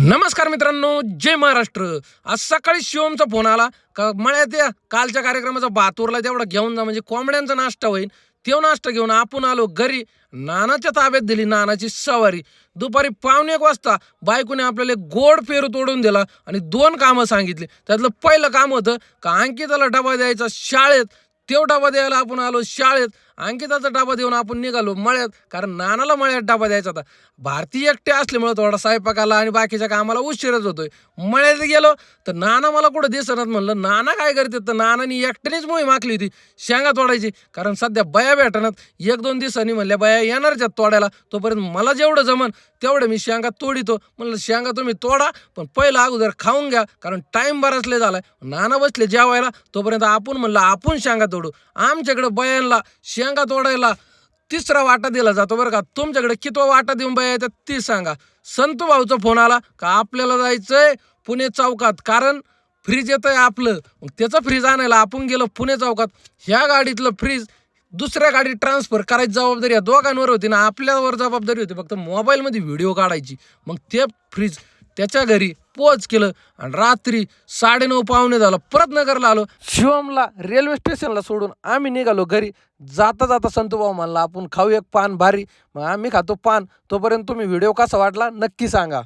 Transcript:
नमस्कार मित्रांनो जय महाराष्ट्र. आज सकाळी शिवमचा फोन आला. का मळ्यात या कालच्या कार्यक्रमाचा बातूरला तेवढा घेऊन जा म्हणजे कोंबड्यांचा नाश्ता होईल तेव्हा नाश्ता घेऊन आपण आलो घरी. नानाच्या ताब्यात दिली नानाची सवारी. दुपारी पावणे एक वाजता बायकोने आपल्याला गोड पेरू तोडून दिला आणि दोन कामं सांगितली. त्यातलं पहिलं काम होतं का अंकिताला डबा द्यायचा शाळेत तेव डबा द्यायला आपण आलो शाळेत. अंकिताचा डबा देऊन आपण निघालो मळ्यात कारण नानाला मळ्यात डबा द्यायचा होता. भारतीय एकटे असल्यामुळे थोडा स्वयंपाकाला आणि बाकीच्या कामाला उशीरच होतोय. मळ्यात गेलो तर नाना मला कुठं दिसणार म्हणलं नाना काय करते? तर नानानी एकट्यानेच मोहीम आखली होती शेंगा तोडायची. कारण सध्या बया भेटणार एक दोन दिवसांनी म्हणल्या बया येणारच तोडायला. तोपर्यंत मला जेवढं जमन तेवढं मी शेंगा तोडितो. म्हणलं शेंगा तुम्ही तोडा पण पहिलं अगोदर खाऊन घ्या कारण टाईम बराच झालाय. नाना बसले जेवायला तोपर्यंत आपण म्हणलं आपण शेंगा तोडू. आमच्याकडे बयांना शेंगा तोडायला तिसरा वाटा दिला जातो बरं का. तुमच्याकडे कितवा वाटा देऊन बाया येतात ती सांगा. संतू भाऊचा फोन आला का आपल्याला जायचंय पुणे चौकात. कारण फ्रीज येतंय आपलं. मग त्याचं फ्रीज आणायला आपण गेलो पुणे चौकात. ह्या गाडीतलं फ्रीज दुसऱ्या गाडीत ट्रान्सफर करायची जबाबदारी या दोघांवर होती ना आपल्यावर जबाबदारी होती. फक्त मोबाईलमध्ये व्हिडिओ काढायची. मग ते फ्रीज त्याच्या घरी पोच केलं आणि रात्री साडेनऊ पावणे झालं परत नगरला आलो. शिवमला रेल्वे स्टेशनला सोडून आम्ही निघालो घरी. जाता जाता संतूभाऊ म्हणला आपण खाऊ एक पान भारी. मग आम्ही खातो पान. तोपर्यंत तुम्ही व्हिडिओ कसा वाटला नक्की सांगा.